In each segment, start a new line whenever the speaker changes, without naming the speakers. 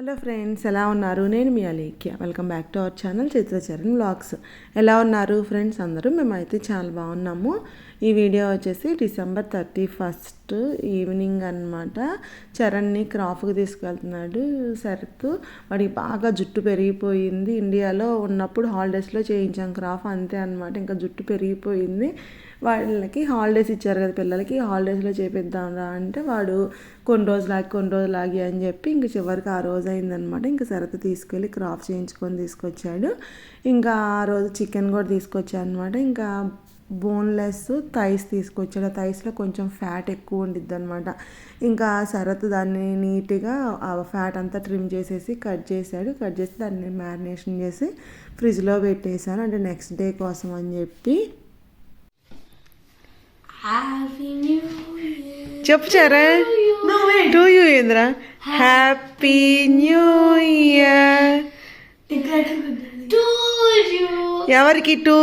Hello friends ఎలా ఉన్నారు? నేను మీ Alekhya welcome back to our channel Chitracharan vlogs ఎలా ఉన్నారు ఫ్రెండ్స్ అందరూ? మేమైతే చాలా బాగున్నాము. ఈ వీడియో వచ్చేసి డిసెంబర్ థర్టీ ఫస్ట్ ఈవినింగ్ అనమాట చరణ్ని క్రాఫ్కి తీసుకెళ్తున్నాడు శరత్. వాడికి బాగా జుట్టు పెరిగిపోయింది. ఇండియాలో ఉన్నప్పుడు హాలిడేస్లో చేయించాం క్రాఫ్ అంతే అనమాట ఇంకా జుట్టు పెరిగిపోయింది. వాళ్ళకి హాలిడేస్ ఇచ్చారు కదా పిల్లలకి హాలిడేస్లో చేపిద్దాం రా అంటే వాడు కొన్ని రోజులు ఆగి కొన్ని రోజులు ఆగి అని చెప్పి ఇంక చివరికి ఆ రోజు అయిందనమాట. ఇంకా సరత తీసుకెళ్ళి క్రాప్ చేయించుకొని తీసుకొచ్చాడు. ఇంకా ఆ రోజు చికెన్ కూడా తీసుకొచ్చాడు అనమాట. ఇంకా బోన్లెస్ థైస్ తీసుకొచ్చాడు. ఆ థైస్లో కొంచెం ఫ్యాట్ ఎక్కువ ఉండిద్ది అనమాట ఇంకా శరత్ దాన్ని నీట్గా ఆ ఫ్యాట్ అంతా ట్రిమ్ చేసేసి కట్ చేశాడు. కట్ చేసి దాన్ని మ్యారినేషన్ చేసి ఫ్రిడ్జ్లో పెట్టేశాను. అంటే నెక్స్ట్ డే కోసం అని చెప్పి చెప్పు Charan to you Indra? Happy new year
To you,
ఎవరికి టు.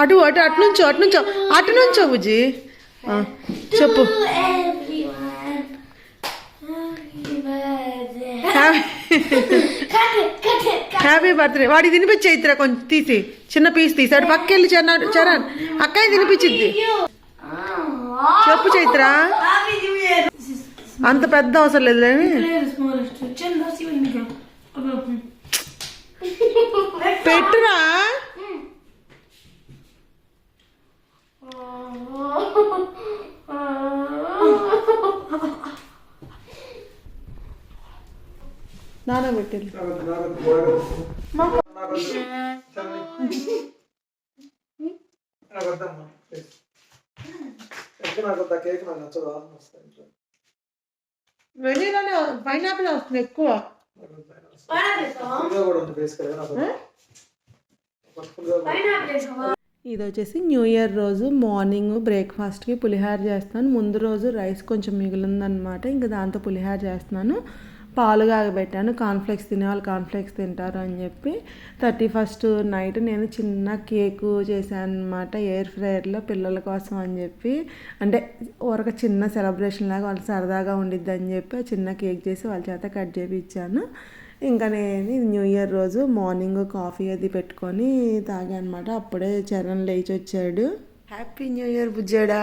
అటు అటు అటు నుంచో అటు నుంచో అటు నుంచో బుజ్జి. చెప్పు.
To
హ్యాపీ బర్త్డే వాడికి తినిపించే ఇద్దరు కొంచెం తీసి చిన్న పీస్ తీసి. అటు పక్కెళ్ళి చరణ్ చరణ్. అక్కయ్య తినిపించిద్ది.
you.
చెప్పు చైత్ర. అంత పెద్ద అవసరం లేదు కానీ
ఇంట్లో.
వెనీలానే పైనాపిల్ వస్తుంది ఎక్కువ. ఇది వచ్చేసి న్యూ ఇయర్ రోజు మార్నింగ్ బ్రేక్ఫాస్ట్కి పులిహార చేస్తాను. ముందు రోజు రైస్ కొంచెం మిగిలిందనమాట ఇంకా దాంతో పులిహార చేస్తున్నాను. పాలు కాగబెట్టాను. కాన్ఫ్లెక్స్ తినేవాళ్ళు కాన్ఫ్లెక్స్ తింటారు అని చెప్పి థర్టీ ఫస్ట్ నైట్ నేను చిన్న కేకు చేశాను అనమాట ఎయిర్ ఫ్రైయర్లో పిల్లల కోసం అని చెప్పి. అంటే ఒక చిన్న సెలబ్రేషన్ లాగా వాళ్ళు సరదాగా ఉండిద్ది అని చెప్పి చిన్న కేక్ చేసి వాళ్ళ చేత కట్ చేయించాను ఇంకా నేను న్యూ ఇయర్ రోజు మార్నింగ్ కాఫీ అది పెట్టుకొని తాగాను అనమాట అప్పుడే చరణ్ లేచి వచ్చాడు. హ్యాపీ న్యూ ఇయర్ బుజ్జాడా.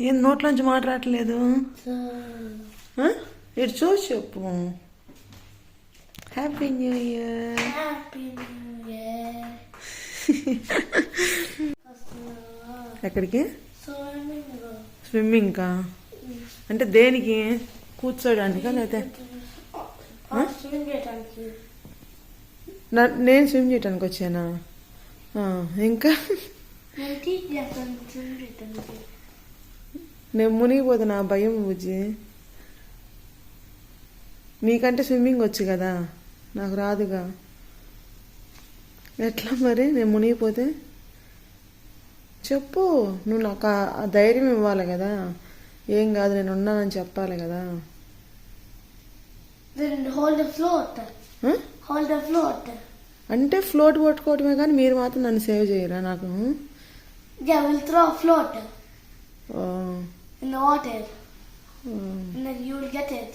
ఏం నోట్లోంచి మాట రావట్లేదు ఆ? ఇటు చూసి చెప్పు. Happy new year. ఎక్కడికి. స్విమ్మింగ్కా? అంటే దేనికి? కూర్చోడానికా లేకపోతే నేను స్విమ్ చేయడానికి వచ్చానా? ఇంకా?
నేను
మునిగిపోతే నా భయం బుజ్జి. నీకంటే స్విమ్మింగ్ వచ్చు కదా నాకు రాదుగా. ఎట్లా మరి? నేను మునిగిపోతే? చెప్పు నువ్వు నాకు ఆ- ధైర్యం ఇవ్వాలి కదా. ఏం కాదు నేను ఉన్నానని చెప్పాలి కదా. అంటే ఫ్లోట్ పట్టుకోవటమే కానీ మీరు మాత్రం నన్ను సేవ్ చేయరా నాకు?
Yeah, in the water
oh.
and then you will get it.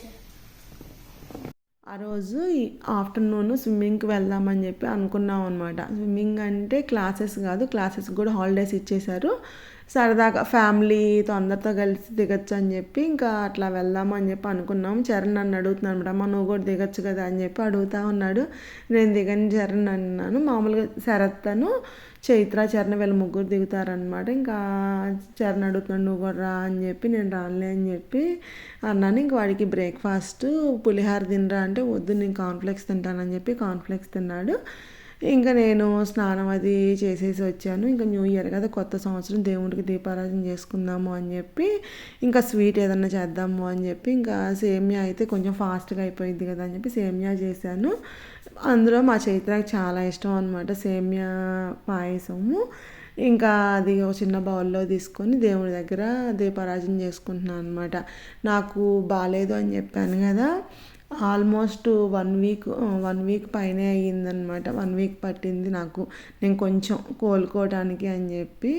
ఆ రోజు ఆఫ్టర్నూన్ స్విమ్మింగ్కి వెళ్దామని చెప్పి అనుకున్నాం అనమాట స్విమ్మింగ్ అంటే క్లాసెస్ కాదు క్లాసెస్ కూడా హాలిడేస్ ఇచ్చేశారు సరదాగా ఫ్యామిలీతో అందరితో కలిసి దిగచ్చు అని చెప్పి ఇంకా అట్లా వెళ్దాము అని చెప్పి అనుకున్నాం. చరణ్ నన్ను అడుగుతున్నాను అనమాట అమ్మ నువ్వు కూడా దిగచ్చు కదా అని చెప్పి అడుగుతా ఉన్నాడు. నేను దిగని చరణ్ అన్నాను. మామూలుగా శరత్తను చైత్ర చరణ్ వీళ్ళ ముగ్గురు దిగుతారనమాట ఇంకా చరణ్ అడుగుతున్నాడు నువ్వు కూడా రా అని చెప్పి నేను రాలే అని చెప్పి అన్నాను. ఇంక వాడికి బ్రేక్ఫాస్ట్ పులిహార తినరా అంటే వద్దు నేను కాన్ఫ్లెక్స్ తింటానని చెప్పి కాన్ఫ్లెక్స్ తిన్నాడు. ఇంకా నేను స్నానం అది చేసేసి వచ్చాను. ఇంకా న్యూ ఇయర్ కదా కొత్త సంవత్సరం దేవుడికి దీపారాధన చేసుకుందాము అని చెప్పి ఇంకా స్వీట్ ఏదన్నా చేద్దాము అని చెప్పి ఇంకా సేమియా అయితే కొంచెం ఫాస్ట్గా అయిపోయింది కదా అని చెప్పి సేమియా చేశాను. అందులో మా చైత్రకి చాలా ఇష్టం అనమాట సేమియా పాయసము. ఇంకా అది ఒక చిన్న బౌల్లో తీసుకొని దేవుడి దగ్గర దీపారాజన చేసుకుంటున్నాను అనమాట నాకు బాగాలేదు అని చెప్పాను కదా almost one week one week పైనే అయ్యిందనమాట వన్ వీక్ పట్టింది నాకు. నేను కొంచెం కోలుకోవడానికి అని చెప్పి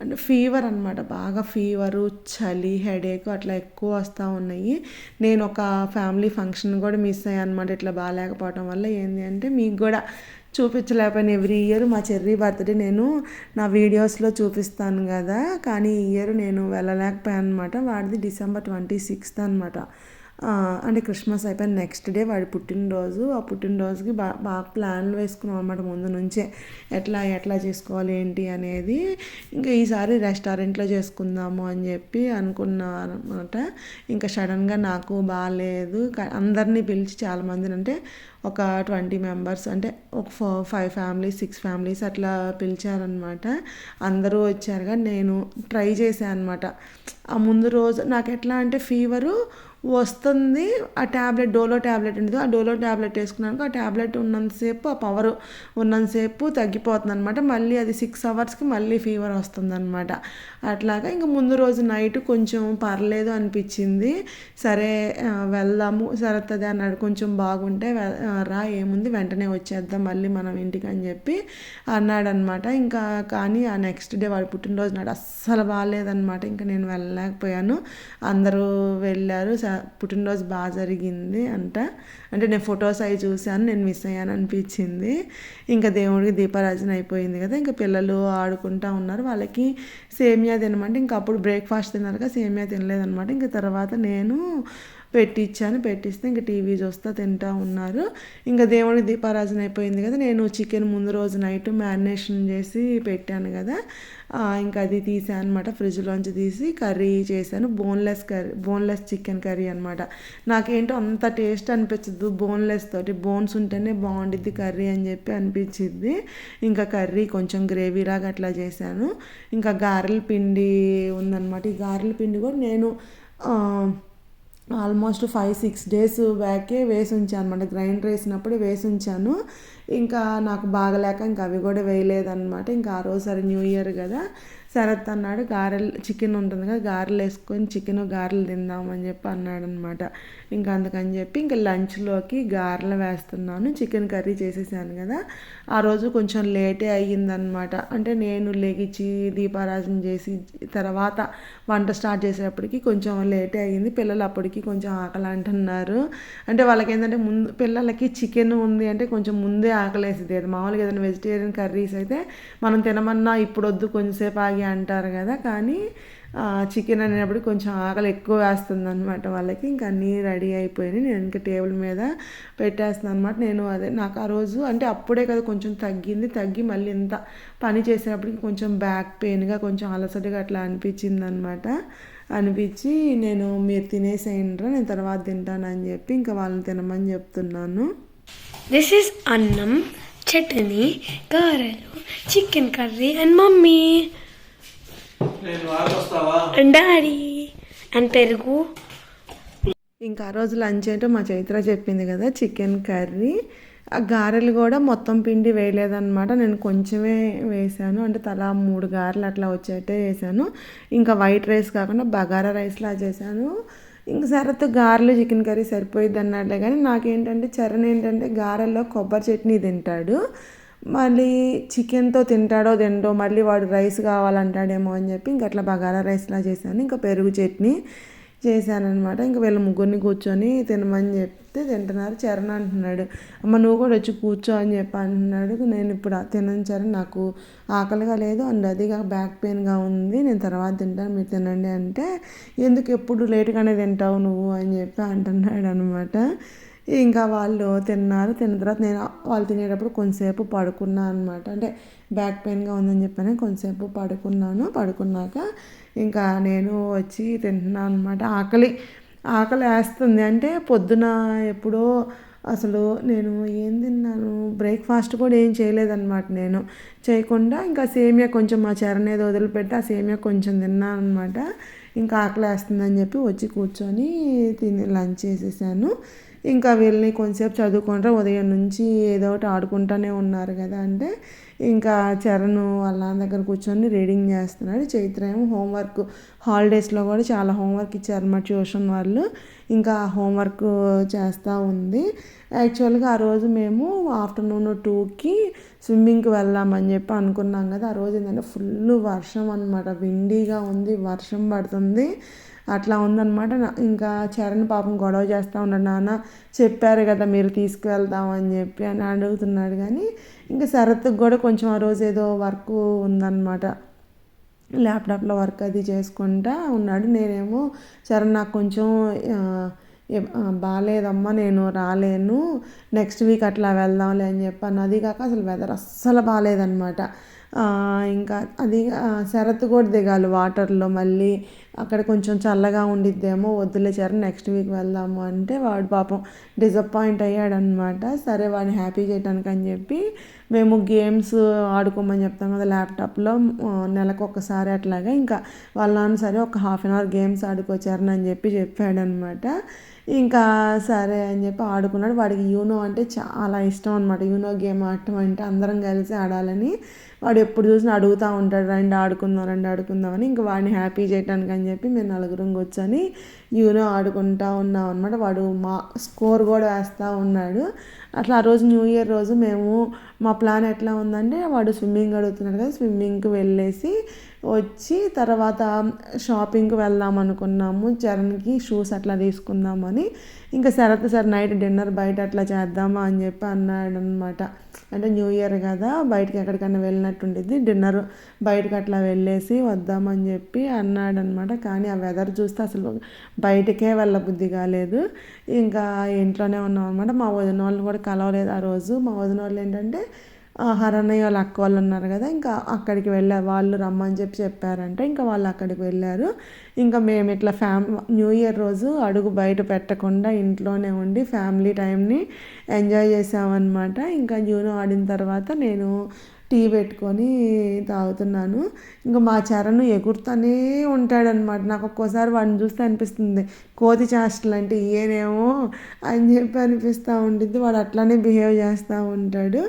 అంటే ఫీవర్ అనమాట బాగా ఫీవరు చలి హెడేక్ అట్లా ఎక్కువ వస్తూ ఉన్నాయి. నేను ఒక ఫ్యామిలీ ఫంక్షన్ కూడా మిస్ అయ్యాను అనమాట ఇట్లా బాగాలేకపోవటం వల్ల ఏంటి అంటే మీకు కూడా చూపించలేకపోయిన ఎవ్రీ ఇయర్ మా చెర్రీ బర్త్డే నేను నా వీడియోస్లో చూపిస్తాను కదా. కానీ ఈ ఇయర్ నేను వెళ్ళలేకపోయాను అనమాట వాడిది డిసెంబర్ ట్వంటీ సిక్స్త్ అనమాట అంటే క్రిస్మస్ అయిపోయిన నెక్స్ట్ డే వాడి పుట్టినరోజు. ఆ పుట్టినరోజుకి బాగా బాగా ప్లాన్లు వేసుకున్నాం అనమాట ముందు నుంచే. ఎట్లా ఎట్లా చేసుకోవాలి ఏంటి అనేది ఇంకా ఈసారి రెస్టారెంట్లో చేసుకుందాము అని చెప్పి అనుకున్నాను అనమాట ఇంకా సడన్గా నాకు బాగాలేదు అందరినీ పిలిచి చాలామందిని అంటే ఒక ట్వంటీ మెంబర్స్ అంటే ఒక four five families six families అట్లా పిలిచారనమాట అందరూ వచ్చారుగా నేను ట్రై చేశాను అనమాట ఆ ముందు రోజు నాకు ఎట్లా అంటే ఫీవరు వస్తుంది. ఆ ట్యాబ్లెట్ డోలో ట్యాబ్లెట్ ఉండదు. ఆ డోలో ట్యాబ్లెట్ వేసుకున్నాక ఆ ట్యాబ్లెట్ ఉన్నంతసేపు ఆ పవర్ ఉన్నంతసేపు తగ్గిపోతుంది అనమాట మళ్ళీ అది సిక్స్ అవర్స్కి మళ్ళీ ఫీవర్ వస్తుంది అనమాట అట్లాగా ఇంకా ముందు రోజు నైట్ కొంచెం పర్లేదు అనిపించింది. సరే వెళ్దాము సరత్తది అన్నాడు. కొంచెం బాగుంటే రా ఏముంది? వెంటనే వచ్చేద్దాం మళ్ళీ మనం ఇంటికి అని చెప్పి అన్నాడనమాట ఇంకా కానీ ఆ నెక్స్ట్ డే వాడు పుట్టినరోజు నాడు అస్సలు బాగాలేదనమాట ఇంకా నేను వెళ్ళలేకపోయాను. అందరూ వెళ్ళారు సరే పుట్టినరోజు బాగా జరిగింది అంట. అంటే నేను ఫొటోస్ అవి చూశాను నేను మిస్ అయ్యాను అనిపించింది. ఇంకా దేవుడికి దీపారాజన అయిపోయింది కదా ఇంకా పిల్లలు ఆడుకుంటా ఉన్నారు. వాళ్ళకి సేమియా తినమంటే ఇంకా అప్పుడు బ్రేక్ఫాస్ట్ తిన్నారు కదా సేమియా తినలేదనమాట ఇంకా తర్వాత నేను పెట్టించాను పెట్టిస్తే ఇంకా టీవీ చూస్తా తింటా ఉన్నారు. ఇంకా దేవుడికి దీపారాజన అయిపోయింది కదా నేను చికెన్ ముందు రోజు నైట్ మ్యారినేషన్ చేసి పెట్టాను కదా. ఇంకా అది తీసాను అనమాట ఫ్రిడ్జ్లోంచి తీసి కర్రీ చేశాను. Boneless curry boneless chicken curry అనమాట నాకేంటో అంత టేస్ట్ అనిపించదు బోన్లెస్ తోటి. బోన్స్ ఉంటేనే బాగుండిద్ది కర్రీ అని చెప్పి అనిపించింది ఇంకా కర్రీ కొంచెం గ్రేవీ లాగా అట్లా చేశాను. ఇంకా గారెల పిండి ఉందన్నమాట. ఈ గారెల పిండి కూడా నేను ఆల్మోస్ట్ ఫైవ్ సిక్స్ డేస్ బ్యాకే వేసి ఉంచాను అనమాట గ్రైండర్ వేసినప్పుడు వేసి ఉంచాను. ఇంకా నాకు బాగలేక ఇంకా అవి కూడా వేయలేదన్నమాట. ఇంకా ఆ రోజు సరే న్యూ ఇయర్ కదా శరత్ అన్నాడు గారెలు చికెన్ ఉంటుంది కదా గారెలు వేసుకొని చికెన్ గారెలు తిందామని చెప్పి అన్నాడు అనమాట ఇంకా అందుకని చెప్పి ఇంకా లంచ్లోకి గారెలు వేస్తున్నాను చికెన్ కర్రీ చేసేసాను కదా. ఆ రోజు కొంచెం లేటే అయ్యిందనమాట అంటే నేను లెగిచి దీపారాజన చేసి తర్వాత వంట స్టార్ట్ చేసేటప్పటికి కొంచెం లేటే అయ్యింది. పిల్లలు అప్పటికి కొంచెం ఆకలి అంటున్నారు అంటే వాళ్ళకి ఏంటంటే ముందు పిల్లలకి చికెన్ ఉంది అంటే కొంచెం ముందే ఆకలేసింది అది మామూలుగా ఏదైనా వెజిటేరియన్ కర్రీస్ అయితే మనం తినమన్నా ఇప్పుడు వద్దు కొంచెంసేపు ఆగి అంటారు కదా. కానీ చికెన్ అనేటప్పుడు కొంచెం ఆకలి ఎక్కువ వేస్తుంది అనమాట వాళ్ళకి. ఇంకా అన్నీ రెడీ అయిపోయినాయి. నేను ఇంకా టేబుల్ మీద పెట్టేస్తున్నాను అనమాట నేను అదే నాకు ఆ రోజు అంటే అప్పుడే కదా కొంచెం తగ్గింది. తగ్గి మళ్ళీ ఇంత పని చేసేటప్పటికి కొంచెం బ్యాక్ పెయిన్గా కొంచెం అలసటగా అట్లా అనిపించింది అనమాట అనిపించి నేను మీరు తినేసేయండి నేను తర్వాత తింటానని చెప్పి ఇంకా వాళ్ళని తినమని చెప్తున్నాను.
This is annam, chutney, garelu, chicken curry, and mummy,
నేను వాడొస్తావా
and daddy, and perugu.
ఇంకా ఆ రోజు లంచ్ ఏంటో మా చైత్ర చెప్పింది కదా చికెన్ కర్రీ ఆ గారెలు కూడా మొత్తం పిండి వేయలేదన్నమాట. నేను కొంచెమే వేసాను. అంటే తలా మూడు గారెలు అట్లా వచ్చేట్టే వేసాను ఇంకా వైట్ రైస్ కాకుండా బగారా రైస్లా చేశాను. ఇంక సరతో గారెలు చికెన్ కర్రీ సరిపోయిద్ది అన్నట్లే కానీ నాకేంటంటే చరణ్ ఏంటంటే గారెల్లో కొబ్బరి చట్నీ తింటాడు. మళ్ళీ చికెన్తో తింటాడో తింటో మళ్ళీ వాడు రైస్ కావాలంటాడేమో అని చెప్పి ఇంక అట్లా బగారా రైస్లా చేశాను. ఇంకా పెరుగు చట్నీ చేశానమాట ఇంకా వీళ్ళ ముగ్గురిని కూర్చొని తినమని చెప్తే తింటున్నారు. చరణ్ అంటున్నాడు అమ్మ నువ్వు కూడా వచ్చి కూర్చో అని చెప్పి అంటున్నాడు. నేను ఇప్పుడు తినను చరణ్ నాకు ఆకలిగా లేదు అండ్ అదిగా బ్యాక్ పెయిన్గా ఉంది నేను తర్వాత తింటాను మీరు తినండి అంటే ఎందుకు ఎప్పుడు లేట్గానే తింటావు నువ్వు అని చెప్పి అంటున్నాడు అనమాట ఇంకా వాళ్ళు తిన్నారు. తిన్న తర్వాత నేను వాళ్ళు తినేటప్పుడు కొంతసేపు పడుకున్నాను అనమాట అంటే బ్యాక్ పెయిన్గా ఉందని చెప్పాను. కొంతసేపు పడుకున్నాను. పడుకున్నాక ఇంకా నేను వచ్చి తింటున్నాను అనమాట ఆకలి ఆకలి వేస్తుంది. అంటే పొద్దున ఎప్పుడో అసలు నేను ఏం తిన్నాను? బ్రేక్ఫాస్ట్ కూడా ఏం చేయలేదన్నమాట నేను. చేయకుండా ఇంకా సేమియా కొంచెం మా చరణ్ ఏదో వదిలిపెట్టి ఆ సేమియా కొంచెం తిన్నాను అనమాట ఇంకా ఆకలి వేస్తుందని చెప్పి వచ్చి కూర్చొని తిని లంచ్ చేసేసాను. ఇంకా వీళ్ళని కొంచెంసేపు చదువుకుంటారు ఉదయం నుంచి ఏదో ఒకటి ఆడుకుంటూనే ఉన్నారు కదా. అంటే ఇంకా చరణ్ వాళ్ళ నాన్న దగ్గర కూర్చొని రీడింగ్ చేస్తున్నాడు. చైత్ర ఏమో హోంవర్క్ హాలిడేస్లో కూడా చాలా హోంవర్క్ ఇచ్చారు మా ట్యూషన్ వాళ్ళు. ఇంకా హోంవర్క్ చేస్తూ ఉంది. యాక్చువల్గా ఆ రోజు మేము ఆఫ్టర్నూన్ టూకి స్విమ్మింగ్కి వెళ్దామని చెప్పి అనుకున్నాం కదా. ఆ రోజు ఏంటంటే ఫుల్ వర్షం అనమాట విండీగా ఉంది వర్షం పడుతుంది. అట్లా ఉందన్నమాట. ఇంకా చరణ్ పాపం గొడవ చేస్తూ ఉన్నాడు. నాన్న చెప్పారు కదా మీరు తీసుకువెళ్తామని చెప్పి అని అడుగుతున్నాడు. కానీ ఇంకా శరత్కి కూడా కొంచెం ఆ రోజు ఏదో వర్క్ ఉందన్నమాట. ల్యాప్టాప్లో వర్క్ అది చేసుకుంటా ఉన్నాడు. నేనేమో చరణ్ నాకు కొంచెం బాగాలేదమ్మా నేను రాలేను. నెక్స్ట్ వీక్ అట్లా వెళ్దాంలే అని చెప్పాను అది కాక అసలు వెదర్ అస్సలు బాగాలేదన్నమాట ఇంకా అది ఆ, శరత్ కూడా దిగాలి వాటర్లో మళ్ళీ. అక్కడ కొంచెం చల్లగా ఉండిద్దేమో వద్దులే చరణ్ నెక్స్ట్ వీక్ వెళ్దాము అంటే వాడు పాపం డిసప్పాయింట్ అయ్యాడనమాట సరే వాడిని హ్యాపీ చేయడానికి అని చెప్పి మేము గేమ్స్ ఆడుకోమని చెప్తాం కదా ల్యాప్టాప్లో. నెలకు ఒకసారి అట్లాగా. ఇంకా వాళ్ళ నాన్న సరే ఒక హాఫ్ అన్ అవర్ గేమ్స్ ఆడుకోచారని అని చెప్పి చెప్పాడనమాట ఇంకా సరే అని చెప్పి ఆడుకున్నాడు. వాడికి యూనో అంటే చాలా ఇష్టం అనమాట యూనో గేమ్ ఆడటం అంటే అందరం కలిసి ఆడాలని. వాడు ఎప్పుడు చూసినా అడుగుతూ ఉంటాడు రండి ఆడుకుందాం రండి ఆడుకుందాం అని ఇంకా వాడిని హ్యాపీ చేయడానికి అని చెప్పి మేము నలుగురం కూర్చొని యూనో ఆడుకుంటా ఉన్నాం అనమాట వాడు మా స్కోర్ కూడా వేస్తూ ఉన్నాడు. అట్లా ఆ రోజు న్యూ ఇయర్ రోజు మేము మా ప్లాన్ ఎట్లా ఉందంటే వాడు స్విమ్మింగ్ అడుగుతున్నాడు కదా స్విమ్మింగ్కి వెళ్ళేసి వచ్చి తర్వాత షాపింగ్కి వెళ్దాం అనుకున్నాము. చరణ్కి షూస్ అట్లా తీసుకుందామని. ఇంకా శరత్ సార్ నైట్ డిన్నర్ బయట అట్లా చేద్దామా? అని చెప్పి అన్నాడు అనమాట అంటే న్యూ ఇయర్ కదా బయటకి ఎక్కడికైనా వెళ్ళినట్టుండిద్ది. డిన్నర్ బయటకు అట్లా వెళ్ళేసి వద్దామని చెప్పి అన్నాడు అనమాట కానీ ఆ వెదర్ చూస్తే అసలు బయటకే వెళ్ళబుద్ధి కాలేదు. ఇంకా ఇంట్లోనే ఉన్నాం అనమాట మా వదిన వాళ్ళని కూడా కలవలేదు ఆ రోజు. మా వదిన వాళ్ళు ఏంటంటే హరణయ్య వాళ్ళ అక్క వాళ్ళు ఉన్నారు కదా ఇంకా అక్కడికి వెళ్ళారు వాళ్ళు రమ్మని చెప్పి చెప్పారంట. ఇంకా వాళ్ళు అక్కడికి వెళ్ళారు. ఇంకా మేము ఇట్లా ఫ్యామ్ న్యూ ఇయర్ రోజు అడుగు బయట పెట్టకుండా ఇంట్లోనే ఉండి ఫ్యామిలీ టైంని ఎంజాయ్ చేసామన్నమాట. ఇంకా యూనో ఆడిన తర్వాత నేను టీ పెట్టుకొని తాగుతున్నాను. ఇంకా మా చరణ్ ఎగురుతూనే ఉంటాడనమాట నాకు ఒక్కోసారి వాడిని చూస్తే అనిపిస్తుంది కోతి చేష్టలు అంటే ఈయనేమో అని చెప్పి అనిపిస్తూ ఉంటుంది వాడు అట్లానే బిహేవ్ చేస్తూ ఉంటాడు.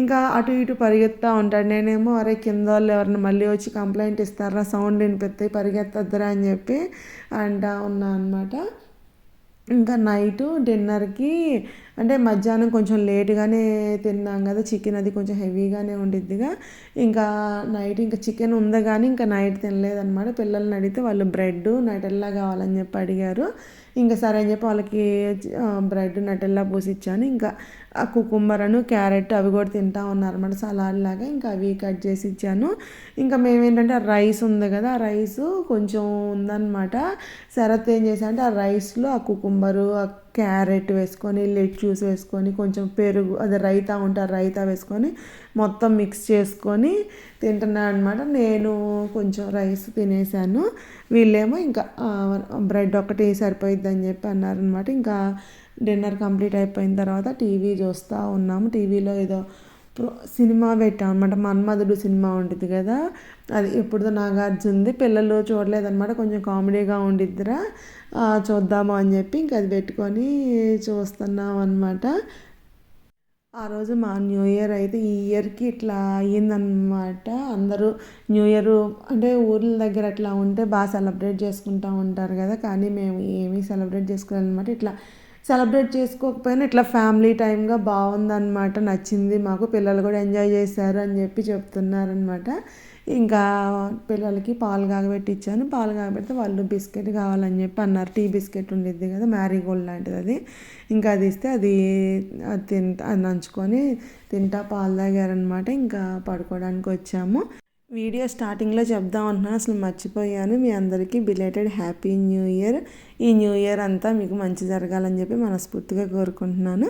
ఇంకా అటు ఇటు పరిగెత్తా ఉంటాడు. నేనేమో అరే కింద వాళ్ళు ఎవరిని మళ్ళీ వచ్చి కంప్లైంట్ ఇస్తారా? సౌండ్ వినిపిస్తాయి పరిగెత్తద్దురా అని చెప్పి అంటా ఉన్నా అనమాట ఇంకా నైట్ డిన్నర్కి అంటే మధ్యాహ్నం కొంచెం లేట్గానే తిన్నాం కదా చికెన్ అది కొంచెం హెవీగానే ఉండిద్దిగా. ఇంకా నైట్ ఇంకా చికెన్ ఉంది కానీ ఇంకా నైట్ తినలేదన్నమాట. పిల్లల్ని అడిగితే వాళ్ళు బ్రెడ్ నటెల్లా కావాలని చెప్పి అడిగారు. ఇంకా సరే అని చెప్పి వాళ్ళకి బ్రెడ్ నటెల్లా పూసి ఇచ్చాను ఇంకా ఆ కుకుంబరను క్యారెట్ అవి కూడా తింటా ఉన్నారన్నమాట సలాడ్ లాగా. ఇంకా అవి కట్ చేసి ఇచ్చాను. ఇంకా మేమేంటంటే ఆ రైస్ ఉంది కదా ఆ రైస్ కొంచెం ఉందన్నమాట. శరత్ ఏం చేశానంటే ఆ రైస్లో ఆ కుకుంబరు ఆ క్యారెట్ వేసుకొని లెట్యూస్ వేసుకొని కొంచెం పెరుగు అదే రైతా ఉంటే ఆ రైతా వేసుకొని మొత్తం మిక్స్ చేసుకొని తింటున్నాను అనమాట నేను కొంచెం రైస్ తినేసాను. వీళ్ళేమో ఇంకా బ్రెడ్ ఒకటి సరిపోయిద్ది అని చెప్పి అన్నారనమాట ఇంకా డిన్నర్ కంప్లీట్ అయిపోయిన తర్వాత టీవీ చూస్తూ ఉన్నాము. టీవీలో ఏదో ప్రో సినిమా పెట్టాం అనమాట మన్మధుడు సినిమా ఉంటుంది కదా. అది ఎప్పుడుదో నాగార్జునది. పిల్లలు చూడలేదన్నమాట. కొంచెం కామెడీగా ఉండిద్దిరా. చూద్దాము అని చెప్పి ఇంక అది పెట్టుకొని చూస్తున్నాం అనమాట ఆ రోజు మా న్యూ ఇయర్ అయితే ఈ ఇయర్కి ఇట్లా అయ్యిందనమాట అందరూ న్యూ ఇయర్ అంటే ఊర్ల దగ్గర అట్లా ఉంటే బాగా సెలబ్రేట్ చేసుకుంటూ ఉంటారు కదా కానీ మేము ఏమీ సెలబ్రేట్ చేసుకోవాలన్నమాట ఇట్లా సెలబ్రేట్ చేసుకోకపోయినా ఇట్లా ఫ్యామిలీ టైమ్గా బాగుందన్నమాట. నచ్చింది మాకు పిల్లలు కూడా ఎంజాయ్ చేశారు అని చెప్పి చెప్తున్నారనమాట ఇంకా పిల్లలకి పాలు కాగబెట్టి ఇచ్చాను పాలు కాగబెడితే వాళ్ళు బిస్కెట్ కావాలని చెప్పి అన్నారు. టీ బిస్కెట్ ఉండేది కదా మ్యారీగోల్డ్ లాంటిది అది ఇంకా అది ఇస్తే అది అది తింటా అది నంచుకొని తింటా పాలు తాగారనమాట ఇంకా పడుకోవడానికి వచ్చాము. వీడియో స్టార్టింగ్లో చెప్దాం అంటున్నాను అసలు మర్చిపోయాను. మీ అందరికీ బిలేటెడ్ హ్యాపీ న్యూ ఇయర్ ఈ న్యూ ఇయర్ అంతా మీకు మంచి జరగాలని చెప్పి మనస్ఫూర్తిగా కోరుకుంటున్నాను.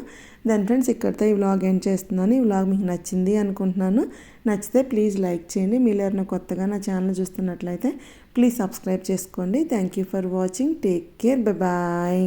దాని ఫ్రెండ్స్ ఇక్కడితో ఈ వ్లాగ్ ఎండ్ చేస్తున్నాను. ఈ వ్లాగ్ మీకు నచ్చింది అనుకుంటున్నాను. నచ్చితే ప్లీజ్ లైక్ చేయండి. మీరు ఎవరైనా కొత్తగా నా ఛానల్ చూస్తున్నట్లయితే ప్లీజ్ సబ్స్క్రైబ్ చేసుకోండి. Thank you for watching take care bye